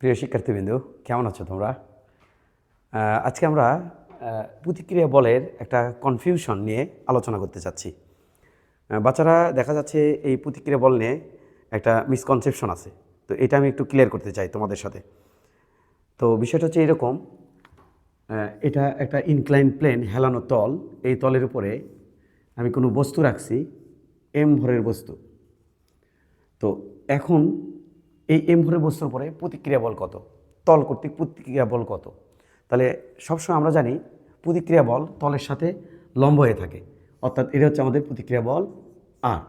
প্রিয় শিক্ষার্থীবৃন্দ, কেমন আছো তোমরা? আজকে আমরা প্রতিক্রিয়া বলের একটা কনফিউশন নিয়ে আলোচনা করতে চাচ্ছি। বাচ্চারা দেখা যাচ্ছে এই প্রতিক্রিয়া বল নিয়ে একটা মিসকনসেপশন আছে। তো এটা আমি একটু ক্লিয়ার করতে চাই তোমাদের সাথে। তো বিষয়টা হচ্ছে এরকম এটা একটা ইনক্লাইন প্লেন হেলানো তল। এই তলের উপরে আমি কোনো বস্তু রাখছি এম ভরের বস্তু। তো এখন এই এম ভরের বস্তুর উপরে প্রতিক্রিয়া বল কত? তল কর্তৃক প্রতিক্রিয়া বল কত? তাহলে সবসময় আমরা জানি প্রতিক্রিয়া বল তলের সাথে লম্ব হয়ে থাকে। অর্থাৎ এটা হচ্ছে আমাদের প্রতিক্রিয়া বল আর।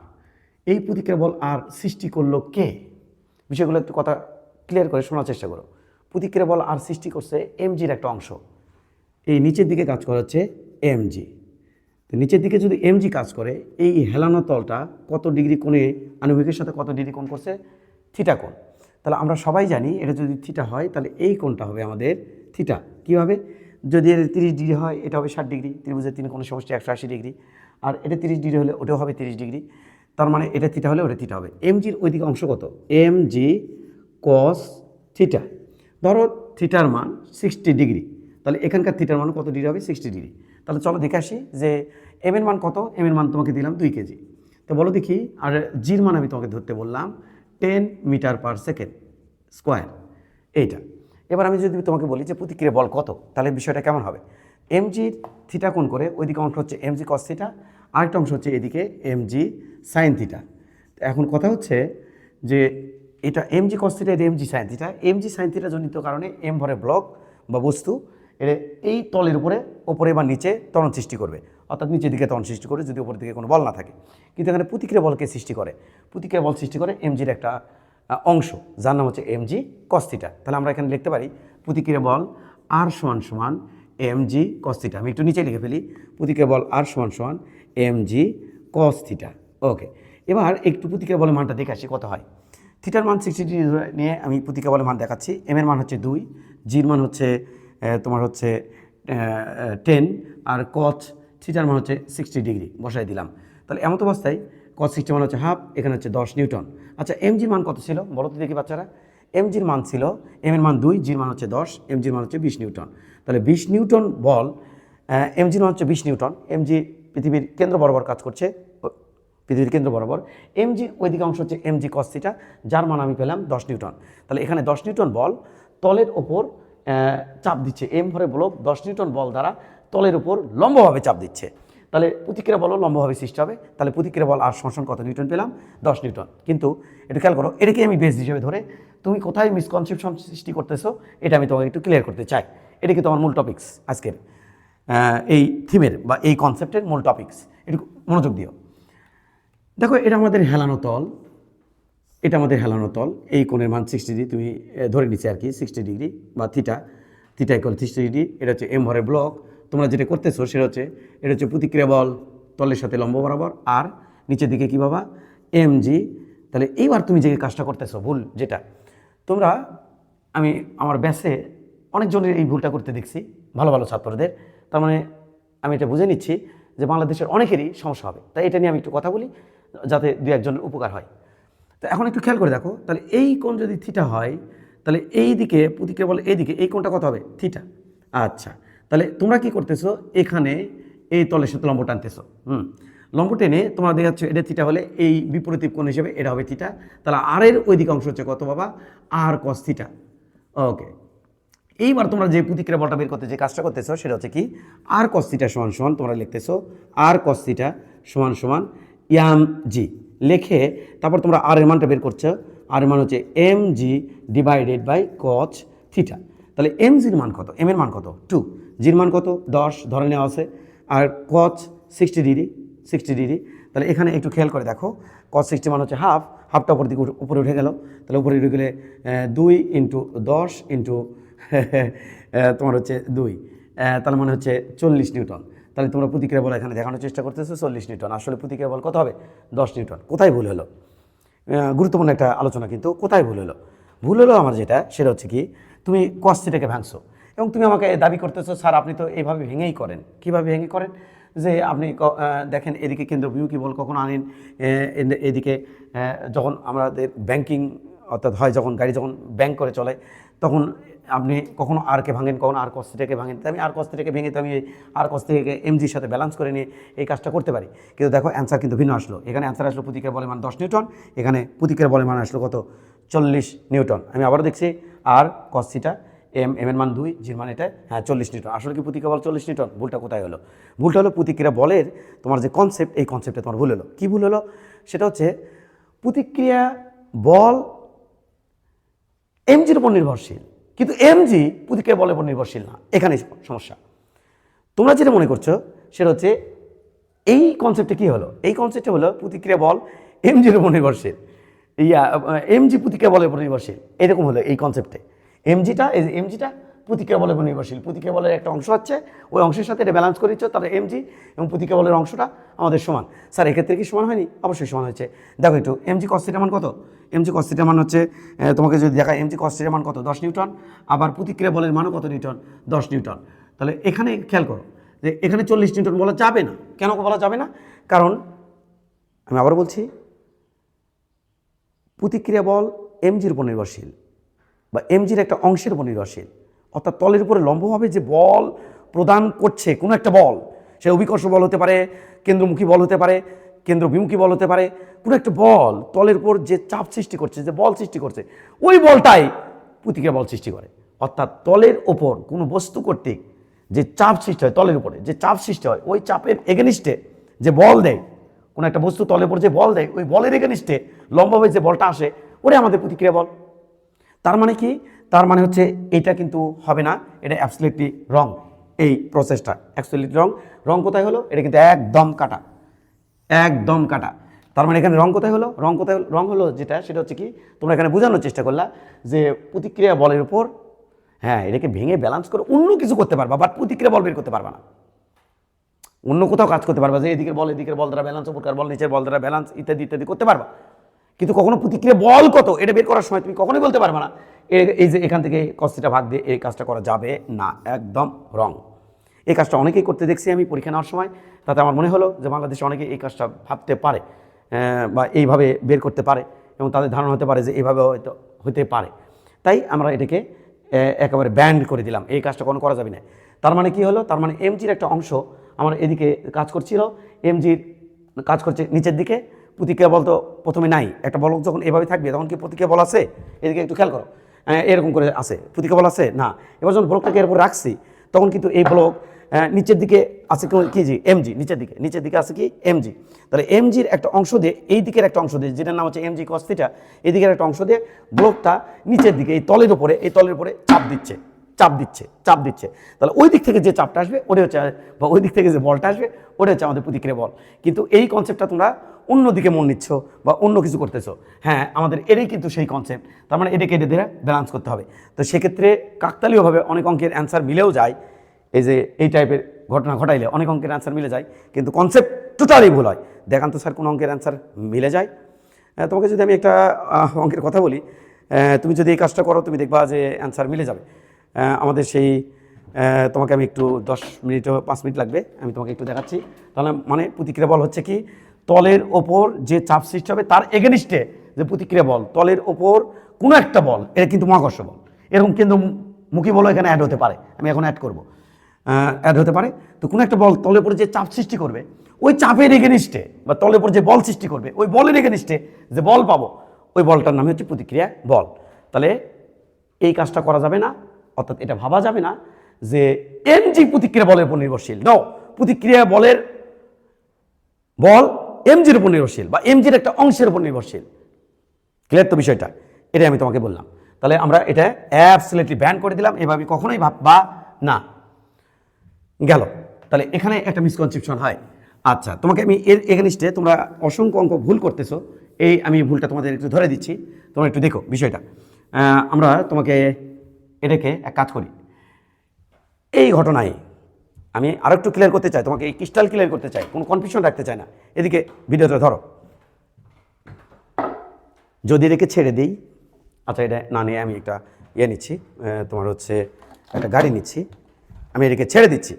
এই প্রতিক্রিয়া বল আর সৃষ্টি করল কে? বিষয়গুলো একটু কথা ক্লিয়ার করে শোনার চেষ্টা করো। প্রতিক্রিয়া বল আর সৃষ্টি করছে এমজির একটা অংশ। এই নিচের দিকে কাজ করা হচ্ছে এমজি তো নিচের দিকে যদি এমজি কাজ করে, এই হেলানো তলটা কত ডিগ্রি কোণে আণবিকের সাথে কত ডিগ্রি কোণ করছে? থিটা কোণ। তাহলে আমরা সবাই জানি এটা যদি থিটা হয়, তাহলে এই কোণটা হবে আমাদের থিটা কীভাবে যদি এর তিরিশ ডিগ্রি হয়, এটা হবে ষাট ডিগ্রি ত্রিভুজের তিন কোনো সমষ্টি একশো আশি ডিগ্রি আর এটা তিরিশ ডিগ্রি হলে ওটাও হবে তিরিশ ডিগ্রি তার মানে এটা থিটা হলে ওটা থিটা হবে। এম এমজির ওইদিকে অংশ কত? এম জি কস থিটা ধরো থিটার মান সিক্সটি ডিগ্রি তাহলে এখানকার থিটার মান কত ডিগ্রি হবে? সিক্সটি ডিগ্রি তাহলে চলো দেখে আসি যে এম এর মান কত? এম এর মান তোমাকে দিলাম দুই কেজি। তো বলো দেখি, আর জির মান আমি তোমাকে ধরতে বললাম। Ten metre per second, square. এইটা। এবার আমি যদি তোমাকে বলি যে প্রতিক্রিয়া বল কত, তাহলে বিষয়টা কেমন হবে? এমজির থিটা কোণ করে ওইদিকে অংশ হচ্ছে এমজি কস থিটা আরেকটা অংশ হচ্ছে এদিকে এমজি সাইন থিটা এখন কথা হচ্ছে যে এটা এমজি কস থিটা এটা MG sine theta MG sine theta জনিত কারণে এম ভরে ব্লক বা বস্তু, এটা এই তলের উপরে, ওপরে বা নিচে তরণ সৃষ্টি করবে। অর্থাৎ নিচের দিকে ত্বরণ সৃষ্টি করে যদি উপরের দিকে কোনো বল না থাকে। কিন্তু এখানে প্রতিক্রিয়া বলকে সৃষ্টি করে। প্রতিক্রিয়া বল সৃষ্টি করে এমজির একটা অংশ, যার নাম হচ্ছে এমজি কস্তিটা তাহলে আমরা এখানে লিখতে পারি প্রতিক্রিয়া বল আর সমান সমান এমজি কস্তিটা আমি একটু নিচে লিখে ফেলি। প্রতিক্রিয়া বল আর সমান সমান এমজি কস্তিটা ওকে, এবার একটু প্রতিক্রিয়া বলের মানটা দেখে আসি কত হয়। থিটার মান সিক্সটি নিয়ে আমি প্রতিক্রিয়া বলের মান দেখাচ্ছি। এম এর মান হচ্ছে দুই জির মান হচ্ছে তোমার হচ্ছে টেন আর কচ থিটার মান হচ্ছে সিক্সটি ডিগ্রি বসাই দিলাম। তাহলে এমত অবস্থায় কচ সিক্সটি মান হচ্ছে হাফ এখানে হচ্ছে দশ নিউটন। আচ্ছা এমজির মান কত ছিল? বলো তো দেখি বাচ্চারা। এমজির মান ছিল এম এর মান দুই জির মান হচ্ছে দশ এমজির মান হচ্ছে বিশ নিউটন। তাহলে বিশ নিউটন বল এমজির মান হচ্ছে বিশ নিউটন। এমজি পৃথিবীর কেন্দ্র বরাবর কাজ করছে পৃথিবীর কেন্দ্র বরাবর। এমজি ওইদিকে অংশ হচ্ছে এমজি কস্তিটা যার মান আমি পেলাম দশ নিউটন। তাহলে এখানে দশ নিউটন বল, তলের ওপর চাপ দিচ্ছে। এম ভরে ব্লক দশ নিউটন বল দ্বারা তলের উপর লম্বভাবে চাপ দিচ্ছে। তাহলে প্রতিক্রিয়া বলও লম্বভাবে সৃষ্টি হবে। তাহলে প্রতিক্রিয়া বল আর সংসন কত নিউটন পেলাম? দশ নিউটন। কিন্তু এটা খেয়াল করো, এটাকে আমি বেস হিসেবে ধরে তুমি কোথায় মিসকনসেপশন সৃষ্টি করতেছো, এটা আমি তোমাকে একটু ক্লিয়ার করতে চাই। এটা কিন্তু আমার মূল টপিক্স আজকের। এই থিমের বা এই কনসেপ্টের মূল টপিক্স একটু মনোযোগ দিও। দেখো, এটা আমাদের হেলানো তল। এটা আমাদের হেলানো তল। এই কোণের মান সিক্সটি ডিগ্রি তুমি ধরে নিচ্ছে আর কি সিক্সটি ডিগ্রি বা theta theta equal sixty degree এটা হচ্ছে এম ভরের ব্লক তোমরা যেটা করতেছো সেটা হচ্ছে, এটা হচ্ছে প্রতিক্রিয়া বল, তলের সাথে লম্ব বরাবর, আর নিচের দিকে কী বাবা? এম জি তাহলে এইবার তুমি যে কাজটা করতেছো, ভুল যেটা, তোমরা, আমি আমার ব্যাসে অনেকজনের এই ভুলটা করতে দেখছি, ভালো ভালো ছাত্রদের, তার মানে আমি এটা বুঝে নিচ্ছি যে বাংলাদেশের অনেকেরই সমস্যা হবে। তাই এটা নিয়ে আমি একটু কথা বলি, যাতে দু একজনের উপকার হয়। তো এখন একটু খেয়াল করে দেখো, তাহলে এই কোণ যদি থিটা হয়, তাহলে এই দিকে প্রতিক্রিয়া বলে এই দিকে এই কোণটা কত হবে? থিটা আচ্ছা। তাহলে তোমরা কি করতেছো? এখানে এই তলের সাথে লম্ব টানতেছো হুম। লম্ব টেনে তোমরা দেখাচ্ছ এটা থিটা হলে এই বিপরীত কোণ হিসেবে এটা হবে থিটা তাহলে আর এর ওই দিকে অংশ হচ্ছে কত বাবা? আর কস থিটা ওকে এইবার তোমরা যে প্রতিক্রিয়া বলটা বের করতে যে কাজটা করতেছো, সেটা হচ্ছে কি? আর কস্তিটা সমান সমান তোমরা লিখতেছো আর কস্তিটা সমান সমান ইয়াম জি লেখে তারপর তোমরা আর এর মানটা বের করছ। আর এর মান হচ্ছে M G divided by cos theta তাহলে এম জির মান কত? এম এর মান কত? টু জির মান কত? দশ, ধরে নেওয়া আছে। আর কচ সিক্সটি ডিগ্রি সিক্সটি ডিগ্রি তাহলে এখানে একটু খেয়াল করে দেখো কস সিক্সটি মান হচ্ছে হাফ হাফটা উপর দিকে উপরে উঠে গেল। তাহলে উপরে উঠে গেলে দুই ইন্টু দশ ইন্টু তোমার হচ্ছে দুই। তাহলে মানে হচ্ছে চল্লিশ নিউটন। তাহলে তোমরা প্রতিক্রিয়া বল এখানে, দেখানোর চেষ্টা করতেছো, চল্লিশ নিউটন। আসলে প্রতিক্রিয়া বল কত হবে? দশ নিউটন। কোথায় ভুল হলো? গুরুত্বপূর্ণ একটা আলোচনা কিন্তু কোথায় ভুল হলো? ভুল হলো আমার যেটা, সেটা হচ্ছে কি, তুমি কস্তিটাকে ভাঙছো। এবং তুমি আমাকে দাবি করতেছো, স্যার, আপনি তো এইভাবে ভেঙেই করেন। কীভাবে ভেঙে করেন? যে আপনি দেখেন, এদিকে কেন্দ্র বিউ কি বল কখনো আনেন এদিকে যখন আমাদের ব্যাংকিং, অর্থাৎ হয় যখন গাড়ি যখন ব্যাংক করে চলে, তখন আপনি কখনো আরকে ভাঙেন, কখনো আর কস্তিটাকে ভাঙেন। আমি আর কস্তিটাকে ভেঙে, তো আমি আর কস্তিটাকে এমজির সাথে ব্যালেন্স করে নিয়ে এই কাজটা করতে পারি। কিন্তু দেখো অ্যান্সার কিন্তু ভিন্ন আসলো। এখানে অ্যান্সার আসলো প্রতিকের বলে মান দশ নিউটন, এখানে প্রতিকের বলে মান আসলো কত? চল্লিশ নিউটন। আমি আবারও দেখছি, আর কস্তিটা এম এম এর মান দুই, জির মান এটা হ্যাঁ চল্লিশ নিউটন। আসলে কি প্রতিক্রিয়া বল চল্লিশ নিউটন? ভুলটা কোথায় হলো? ভুলটা হলো প্রতিক্রিয়া বলের তোমার যে কনসেপ্ট এই কনসেপ্টে তোমার ভুল হলো। কী ভুল হলো? সেটা হচ্ছে প্রতিক্রিয়া বল এমজির উপর নির্ভরশীল। কিন্তু এমজি প্রতিক্রিয়া বলের উপর নির্ভরশীল না। এখানে সমস্যা। তোমরা যেটা মনে করছ, সেটা হচ্ছে এই কনসেপ্টে কী হলো? এই কনসেপ্টে হলো প্রতিক্রিয়া বল এমজির উপর নির্ভরশীল। ইয়া এমজি প্রতিক্রিয়া বলের উপর নির্ভরশীল। এরকম হলো এই কনসেপ্টে এমজিটা এই এমজিটা প্রতিক্রিয়া বলের নির্ভরশীল। প্রতিক্রিয়া বলের একটা অংশ হচ্ছে, ওই অংশের সাথে এটা ব্যালেন্স করে দিচ্ছ তাহলে এমজি এবং প্রতিক্রিয়া বলের অংশটা আমাদের সমান। স্যার, এক্ষেত্রে কি সমান হয়নি? অবশ্যই সমান হয়েছে। দেখো একটু এমজি কস্তিটার মান কত? এমজি কস্তিটার মান হচ্ছে তোমাকে যদি দেখায় এমজি কস্তিটার মান কত? দশ নিউটন। আবার প্রতিক্রিয়া বলের মানও কত নিউটন? দশ নিউটন। তাহলে এখানে খেয়াল করো যে এখানে চল্লিশ নিউটন বলা যাবে না। কেন বলা যাবে না? কারণ, আমি আবার বলছি প্রতিক্রিয়া বল এমজির উপর নির্ভরশীল। বা এমজির একটা অংশের উপর নির্ভরশীল। অর্থাৎ তলের উপরে লম্বভাবে যে বল প্রদান করছে, কোনো একটা বল। সে অভিকর্ষ বল হতে পারে, কেন্দ্রমুখী বল হতে পারে কেন্দ্র বিমুখী বল হতে পারে, কোনো একটা বল তলের উপর যে চাপ সৃষ্টি করছে, যে বল সৃষ্টি করছে, ওই বলটাই প্রতিক্রিয়া বল সৃষ্টি করে। অর্থাৎ তলের ওপর কোনো বস্তু কর্তৃক যে চাপ সৃষ্টি হয় তলের উপরে, যে চাপ সৃষ্টি হয়, ওই চাপের এগেনিস্টে যে বল দেয়, কোনো একটা বস্তু তলের উপর যে বল দেয়, ওই বলের এগেনিস্টে লম্বভাবে যে বলটা আসে, ওটাই আমাদের প্রতিক্রিয়া বল। তার মানে কি? তার মানে হচ্ছে এটা কিন্তু হবে না, এটা অ্যাবসলিটলি রং এই প্রসেসটা অ্যাবসলিটলি রং রং কোথায় হলো? এটা কিন্তু একদম কাটা। একদম কাটা। তার মানে এখানে রং কোথায় হলো? রং কোথায়? রং হলো যেটা, সেটা হচ্ছে কি? তোমরা এখানে বোঝানোর চেষ্টা করলা যে প্রতিক্রিয়া বলের উপর হ্যাঁ এটাকে ভেঙে ব্যালেন্স করে অন্য কিছু করতে পারবা বাট প্রতিক্রিয়া বল বের করতে পারবা না। অন্য কোথাও কাজ করতে পারবা যে এদিকের বল এদিকের বল দ্বারা ব্যালেন্স উপরকার বল, নিচের বল দ্বারা ব্যালেন্স ইত্যাদি ইত্যাদি করতে পারবা। কিন্তু কখনো প্রতিক্রিয়া বল কত? এটা বের করার সময় তুমি কখনোই বলতে পারবে না। এই যে এখান থেকে কস্তিটা ভাগ দিয়ে এই কাজটা করা যাবে না। একদম রং এই কাজটা অনেকেই করতে দেখছি আমি পরীক্ষা নেওয়ার সময়। তাতে আমার মনে হলো যে বাংলাদেশে অনেকে এই কাজটা ভাবতে পারে বা এইভাবে বের করতে পারে এবং তাদের ধারণা হতে পারে যে এইভাবে হয়তো হতে পারে। তাই আমরা এটাকে একেবারে ব্যান্ড করে দিলাম। এই কাজটা কোনো করা যাবে না। তার মানে কি হলো? তার মানে এমজির একটা অংশ আমার এদিকে কাজ করছিল। এমজির কাজ করছে নিচের দিকে। প্রতিক্রিয়া বল তো প্রথমে নাই। একটা বলক যখন এভাবে থাকবে, তখন কি প্রতিক্রিয়া বল আছে? এদিকে একটু খেয়াল করো। এরকম করে আছে। প্রতিক্রিয়া বল আছে? না। এবার যখন ব্লকটাকে এরপর রাখছি, তখন কিন্তু এই ব্লক নিচের দিকে আছে কি- জি? এমজি নিচের দিকে। নিচের দিকে আছে কি? এমজি তাহলে এমজির একটা অংশ দিয়ে, এই দিকের একটা অংশ দিয়ে, যেটার নাম হচ্ছে এমজি কস্তিটা এই দিকের একটা অংশ দিয়ে ব্লকটা নিচের দিকে, এই তলের উপরে, এই তলের উপরে চাপ দিচ্ছে। চাপ দিচ্ছে চাপ দিচ্ছে। তাহলে ওই দিক থেকে যে চাপটা আসবে ওটা হচ্ছে, বা ওই দিক থেকে যে বলটা আসবে ওটা হচ্ছে আমাদের প্রতিক্রিয়া বল। কিন্তু এই কনসেপ্টটা তোমরা অন্য দিকে মন নিচ্ছ বা অন্য কিছু করতেছো। হ্যাঁ আমাদের এটাই কিন্তু সেই কনসেপ্ট তার মানে এটাকে এটা দিয়ে ব্যালেন্স করতে হবে। তো সেক্ষেত্রে কাকতালীয়ভাবে অনেক অঙ্কের অ্যান্সার মিলেও যায়। এই যে এই টাইপের ঘটনা ঘটাইলে অনেক অঙ্কের অ্যান্সার মিলে যায়। কিন্তু কনসেপ্ট টোটালি ভুল হয়। দেখান তো স্যার কোন অঙ্কের অ্যান্সার মিলে যায়। তোমাকে যদি আমি একটা অঙ্কের কথা বলি তুমি যদি এই কাজটা করো, তুমি দেখবা যে অ্যান্সার মিলে যাবে। আমাদের সেই তোমাকে আমি একটু দশ মিনিট পাঁচ মিনিট লাগবে, আমি তোমাকে একটু দেখাচ্ছি। তাহলে মানে প্রতিক্রিয়া বল হচ্ছে কি, তলের ওপর যে চাপ সৃষ্টি হবে তার এগেনিস্টে যে প্রতিক্রিয়া বল, তলের ওপর কোনো একটা বল, এটা কিন্তু মহাকর্ষ বল। এরকম কিন্তু মুখী বলও এখানে অ্যাড হতে পারে, আমি এখন অ্যাড করব। অ্যাড হতে পারে। তো কোনো একটা বল তলের উপরে যে চাপ সৃষ্টি করবে, ওই চাপের এগেনিস্টে বা তলের উপর যে বল সৃষ্টি করবে, ওই বলের এগেনিস্টে যে বল পাবো, ওই বলটার নামই হচ্ছে প্রতিক্রিয়া বল। তাহলে এই কাজটা করা যাবে না। অর্থাৎ এটা ভাবা যাবে না যে এমজি প্রতিক্রিয়া বলের উপর নির্ভরশীল। ন প্রতিক্রিয়া বলের বল এমজির উপর নির্ভরশীল বা এমজির একটা অংশের উপর নির্ভরশীল। ক্লিয়ার তো বিষয়টা? এটাই আমি তোমাকে বললাম। তাহলে আমরা এটা অ্যাবসলিটলি ব্যান করে দিলাম। এভাবে কখনোই ভাববা না। গেল। তাহলে এখানে একটা মিসকনসেপশন হয়। আচ্ছা তোমাকে আমি এর এগেনিস্টে তোমরা অসংখ্য অঙ্ক ভুল করতেছো। এই আমি ভুলটা তোমাদের একটু ধরে দিচ্ছি। তোমরা একটু দেখো বিষয়টা। আমরা তোমাকে এটাকে এক কাজ করি। এই ঘটনায় আমি আরও একটু ক্লিয়ার করতে চাই, তোমাকে এই ক্রিস্টাল ক্লিয়ার করতে চাই, কোনো কনফিউশন রাখতে চাই না। এদিকে ভিডিওটা ধরো। যদি এটাকে ছেড়ে দিই আচ্ছা এটা না নিয়ে আমি একটা ইয়ে নিচ্ছি তোমার হচ্ছে একটা গাড়ি নিচ্ছি, আমি এটাকে ছেড়ে দিচ্ছি।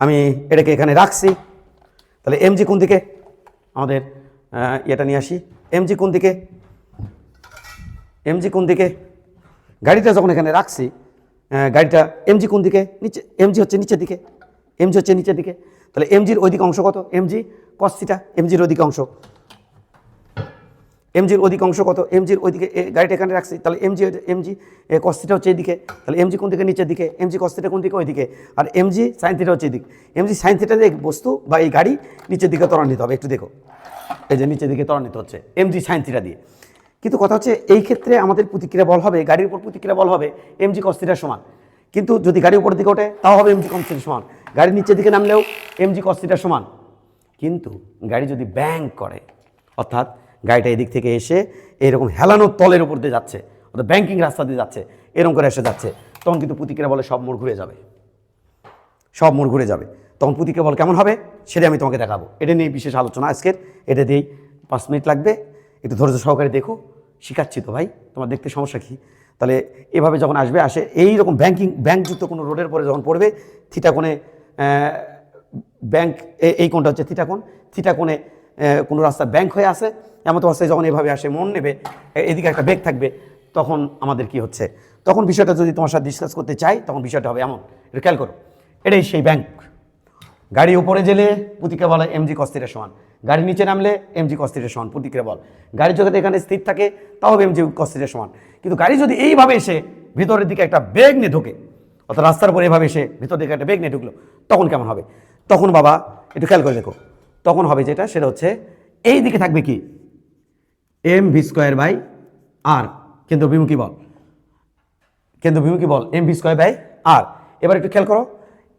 আমি এটাকে এখানে রাখছি। তাহলে এমজি কোন দিকে? আমাদের ইয়েটা নিয়ে আসি। এমজি কোন দিকে? এমজি কোন দিকে? গাড়িটা যখন এখানে রাখছি গাড়িটা এমজি কোন দিকে নিচে এমজি হচ্ছে নিচের দিকে এমজি হচ্ছে নিচের দিকে তাহলে এমজির ওইদিকে অংশ কত এমজি কস্তিটা এমজির ওইদিকে অংশ এমজির অধিক অংশ কত এমজির ওইদিকে গাড়িটা এখানে রাখছি তাহলে এমজি এমজি কস্তিটা হচ্ছে এদিকে তাহলে এমজি কোন দিকে নিচের দিকে এমজি কস্তিটা কোন দিকে ওইদিকে আর এমজি সাইন হচ্ছে এদিক এমজি সাইন থিটা দিয়ে বস্তু বা এই গাড়ি নিচের দিকে ত্বরান্বিত হবে একটু দেখো এই যে নিচের দিকে ত্বরান্বিত হচ্ছে এমজি সাইন দিয়ে কিন্তু কথা হচ্ছে এই ক্ষেত্রে আমাদের প্রতিক্রিয়া বল হবে, গাড়ির উপর প্রতিক্রিয়া বল হবে এমজি কস্তিটার সমান। কিন্তু যদি গাড়ি উপরের দিকে ওঠে, তাও হবে এমজি কস্তিটার সমান। গাড়ির নিচের দিকে নামলেও এমজি কস্তিটার সমান। কিন্তু গাড়ি যদি ব্যাং করে, অর্থাৎ গাড়িটা এদিক থেকে এসে এরকম হেলানোর তলের উপর দিয়ে যাচ্ছে, অর্থাৎ ব্যাংকিং রাস্তা দিয়ে যাচ্ছে, এরকম করে এসে যাচ্ছে, তখন কিন্তু প্রতিক্রিয়া বলে সব মোড় ঘুরে যাবে। সব মোড় ঘুরে যাবে। তখন প্রতিক্রিয়া বল কেমন হবে সেটা আমি তোমাকে দেখাবো। এটা নিয়ে বিশেষ আলোচনা আজকের। এটা দিয়েই পাঁচ মিনিট লাগবে। একটু ধৈর্য সহকারে দেখো। শিখাচ্ছি তো ভাই তোমার দেখতে সমস্যা কী? তাহলে এভাবে যখন আসবে আসে এই রকম ব্যাংকিং ব্যাংকযুক্ত কোনো রোডের পরে যখন পড়বে থিটা কোণে আহ, ব্যাংক এই কোণটা হচ্ছে থিটা কোণ। থিটা কোণে কোনো রাস্তা ব্যাংক হয়ে আসে এমন অবস্থায় যখন এভাবে আসে মন নেবে এদিকে একটা বেগ থাকবে তখন আমাদের কি হচ্ছে? তখন বিষয়টা যদি তোমার সাথে ডিসকাস করতে চাই তখন বিষয়টা হবে এমন। এটা খেয়াল করো এটাই সেই ব্যাংক গাড়ি উপরে গেলে প্রতিক্রিয়া বলে এমজি কস্তিরের সমান। গাড়ি নিচে নামলে এমজি কস্তিরের সমান, প্রতিক্রিয়া বল। গাড়ি যদি এখানে স্থির থাকে, তাও এমজি কস্তিরের সমান। কিন্তু গাড়ি যদি এইভাবে এসে ভিতরের দিকে একটা বেগ নিয়ে ঢোকে, অর্থাৎ রাস্তার উপর এভাবে এসে ভিতর দিকে একটা বেগ নিয়ে ঢুকলো, তখন কেমন হবে? তখন বাবা, একটু খেয়াল করে দেখো, তখন হবে যেটা, সেটা হচ্ছে এই দিকে থাকবে কি? M V square by R কেন্দ্র বিমুখী বল। কেন্দ্র বিমুখী বল M V square by R এবার একটু খেয়াল করো,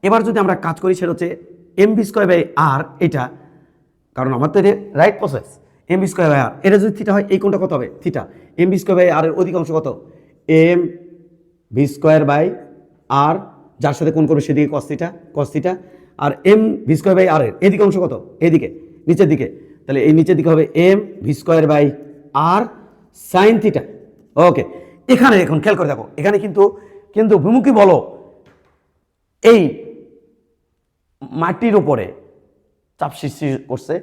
এবার যদি আমরা কাজ করি, সেটা হচ্ছে M V square by R এটা কারণ আমার তো right process M V square by R এটা যদি থিটা হয়, এই কোনটা কত হবে? Theta M V square by R এর অধিকাংশ কত? M V square by R যার সাথে কোন করবে সেদিকে cos theta cos theta R M V square by R এর এদিকে অংশ কত? এদিকে, নিচের দিকে। তাহলে এই নিচের দিকে হবে M V square by R sine theta okay এখানে এখন খেয়াল করে দেখো, এখানে কিন্তু কিন্তু বিমুখী বলো এই মাটির উপরে চাপ সৃষ্টি করছে।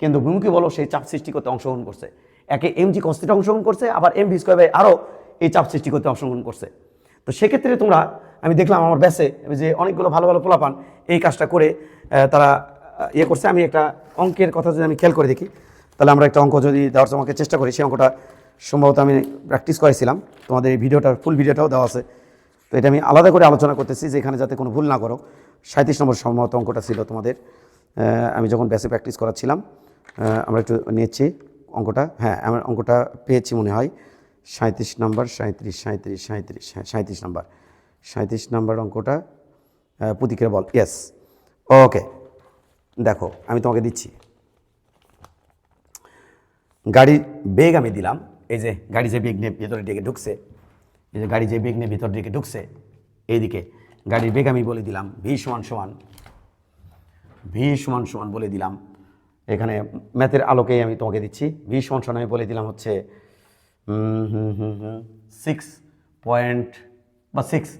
কিন্তু বিমুখী বলো, সেই চাপ সৃষ্টি করতে অংশগ্রহণ করছে। একে এম জি কস্তিটা অংশগ্রহণ করছে, আবার এম ভি স্কোয়ার আরও এই চাপ সৃষ্টি করতে অংশগ্রহণ করছে। তো সেক্ষেত্রে তোমরা, আমি দেখলাম আমার ব্যাসে যে অনেকগুলো ভালো ভালো পোলাপান এই কাজটা করে তারা ইয়ে করছে। আমি একটা অঙ্কের কথা যদি আমি খেয়াল করে দেখি, তাহলে আমরা একটা অঙ্ক যদি দেওয়ার তোমাকে চেষ্টা করি, সেই অঙ্কটা সম্ভবত আমি প্র্যাকটিস করেছিলাম তোমাদের এই ভিডিওটার ফুল ভিডিওটাও দেওয়া আছে। তো এটা আমি আলাদা করে আলোচনা করতেছি যে এখানে যাতে কোনো ভুল না করো। সাঁত্রিশ নম্বর সম্ভবত অঙ্কটা ছিল তোমাদের। আমি যখন বেসে প্র্যাকটিস করাচ্ছিলাম আমরা একটু নিয়েছি অঙ্কটা। হ্যাঁ আমার অঙ্কটা পেয়েছি মনে হয়। সাঁত্রিশ নাম্বার সাঁত্রিশ সাঁত্রিশ সাঁত্রিশ হ্যাঁ সাঁত্রিশ নাম্বার। সাঁত্রিশ নাম্বার অঙ্কটা প্রতিক্রিয়া বল ইয়েস ওকে দেখো, আমি তোমাকে দিচ্ছি। গাড়ির বেগ আমি দিলাম, এই যে গাড়ি যে বেগ নিয়ে ভেতরে দিকে ঢুকছে, এই যে গাড়ি যে বেগ নিয়ে ভেতর দিকে ঢুকছে, এইদিকে গাড়ির বেগ আমি বলে দিলাম ভি সমান সমান ভি সমান সমান বলে দিলাম। এখানে ম্যাথের আলোকেই আমি তোমাকে দিচ্ছি। ভি সমান সমান আমি বলে দিলাম হচ্ছে সিক্স পয়েন্ট বা সিক্স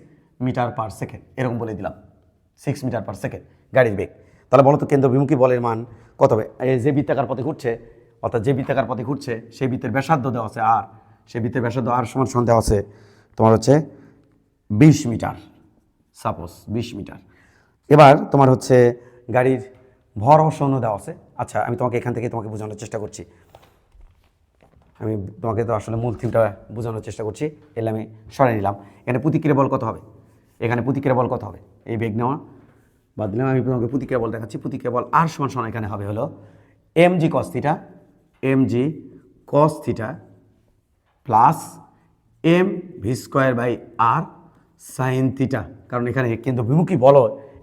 মিটার পার সেকেন্ড এরকম বলে দিলাম। সিক্স মিটার পার সেকেন্ড গাড়ির বেগ। তাহলে বলো তো কেন্দ্র বিমুখী বলের মান কত হবে? যে বৃত্তাকার পথে ঘুরছে, অর্থাৎ যে বৃত্তাকার পথে ঘুরছে, সেই বৃত্তের ব্যাসার্ধ দেওয়া আছে আর সেই বৃত্তের ব্যাসার্ধ আর সমান সমান দেওয়া আছে তোমার হচ্ছে বিশ মিটার। সাপোজ বিশ মিটার। এবার তোমার হচ্ছে গাড়ির ভর অবসন্ন দেওয়া আছে। আচ্ছা আমি তোমাকে এখান থেকে তোমাকে বোঝানোর চেষ্টা করছি। আমি তোমাকে তো আসলে মূল থিমটা বোঝানোর চেষ্টা করছি। এলে আমি সরাই নিলাম। এখানে প্রতিক্রিয়া বল কত হবে? এখানে প্রতিক্রিয়া বল কত হবে? এই বেগ নেওয়া, বাদ দিলাম, আমি তোমাকে প্রতিক্রিয়া বল দেখাচ্ছি। প্রতিক্রিয়া বল আর সমান সমান এখানে হবে হলো M G cos theta M G cos theta plus M V square by R sine theta কারণ এখানে কিন্তু বিমুখী বল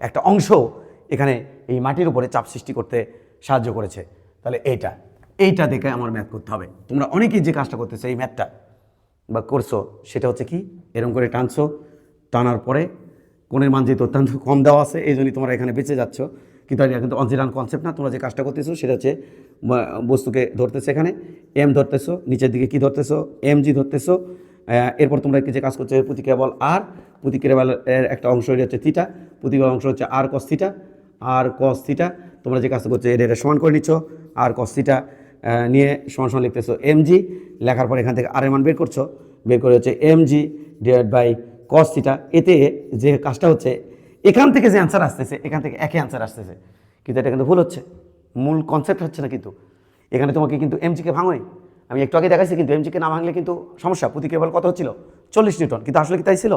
একটা অংশ এখানে এই মাটির উপরে চাপ সৃষ্টি করতে সাহায্য করেছে। তাহলে এইটা এইটা দেখে আমার ম্যাথ করতে হবে। তোমরা অনেকেই যে কাজটা করতেছে এই ম্যাথটা বা করছ, সেটা হচ্ছে কি এরকম করে টানছো, টানার পরে কোণের মান যেহেতু অত্যন্ত কম দেওয়া আছে এই জন্যই তোমরা এখানে বেঁচে যাচ্ছ। কিন্তু এটা কিন্তু অনজিরান কনসেপ্ট না, তোমরা যে কাজটা করতেছো সেটা হচ্ছে বস্তুকে ধরতেছে এখানে এম ধরতেছো, নিচের দিকে কি ধরতেছো এম জি ধরতেছো এরপর তোমরা যে কাজ করছ প্রতিক্রিয়া বল আর প্রতিক্রিয়া বলের একটা অংশ হচ্ছে থিটা প্রতিক্রিয়া অংশ হচ্ছে আর কস থিটা আর কস থিটা তোমরা যে কাজটা করছ, এটা এটা সমান করে নিচ্ছ। আর কস থিটা নিয়ে সমান সমান লিখতেছো এম জি লেখার পর এখান থেকে আর এর মান বের করছ। বের করে হচ্ছে M G divide by cos theta এতে যে কাজটা হচ্ছে, এখান থেকে যে অ্যান্সার আসতেছে, এখান থেকে একই অ্যান্সার আসতেছে। কিন্তু এটা কিন্তু ভুল হচ্ছে। মূল কনসেপ্ট হচ্ছে না কিন্তু। এখানে তোমাকে কিন্তু এমজিকে ভাঙোই আমি একটু আগে দেখাচ্ছি কিন্তু এমজিকে না ভাঙলে কিন্তু সমস্যা। প্রতি কেবল কত হচ্ছিল? চল্লিশ নিউটন। কিন্তু আসলে কি তাই ছিল?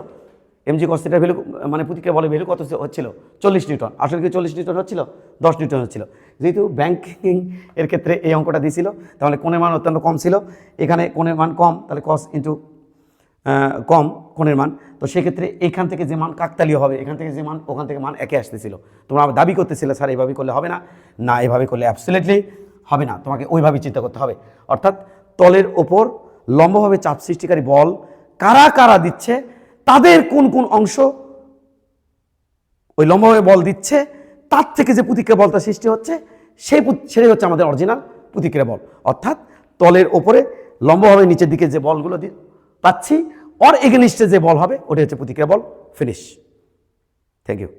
এমজি কস্তিটার ভ্যালু মানে প্রতিক্রিয়া বলের ভ্যালু কত হচ্ছিল? চল্লিশ নিউটন। আসলে কি চল্লিশ নিউটন হচ্ছিল? দশ নিউটন হচ্ছিল। যেহেতু ব্যাংকিং এর ক্ষেত্রে এই অঙ্কটা দিয়েছিল, তাহলে কোণের মান অত্যন্ত কম ছিল। এখানে কোণের মান কম, তাহলে কস ইন্টু কম কোণের মান। তো সেক্ষেত্রে এখান থেকে যে মান কাকতালীয় হবে, এখান থেকে যে মান, ওখান থেকে মান একে আসতেছিল। তোমরা আবার দাবি করতেছিলে, স্যার এইভাবে করলে হবে না। না, এভাবে করলে অ্যাবসোলেটলি হবে না। তোমাকে ওইভাবে চিন্তা করতে হবে। অর্থাৎ তলের ওপর লম্বভাবে চাপ সৃষ্টিকারী বল কারা কারা দিচ্ছে তাদের কোন কোন অংশ ওই লম্বাভাবে বল দিচ্ছে, তার থেকে যে প্রতিক্রিয়া বলটা সৃষ্টি হচ্ছে, সেই সেটাই হচ্ছে আমাদের অরিজিনাল প্রতিক্রিয়া বল। অর্থাৎ তলের ওপরে লম্বভাবে নিচের দিকে যে বলগুলো পাচ্ছি অর এগেনিস্টে যে বল হবে ওটা হচ্ছে প্রতিক্রিয়া বল ফিনিশ থ্যাংক ইউ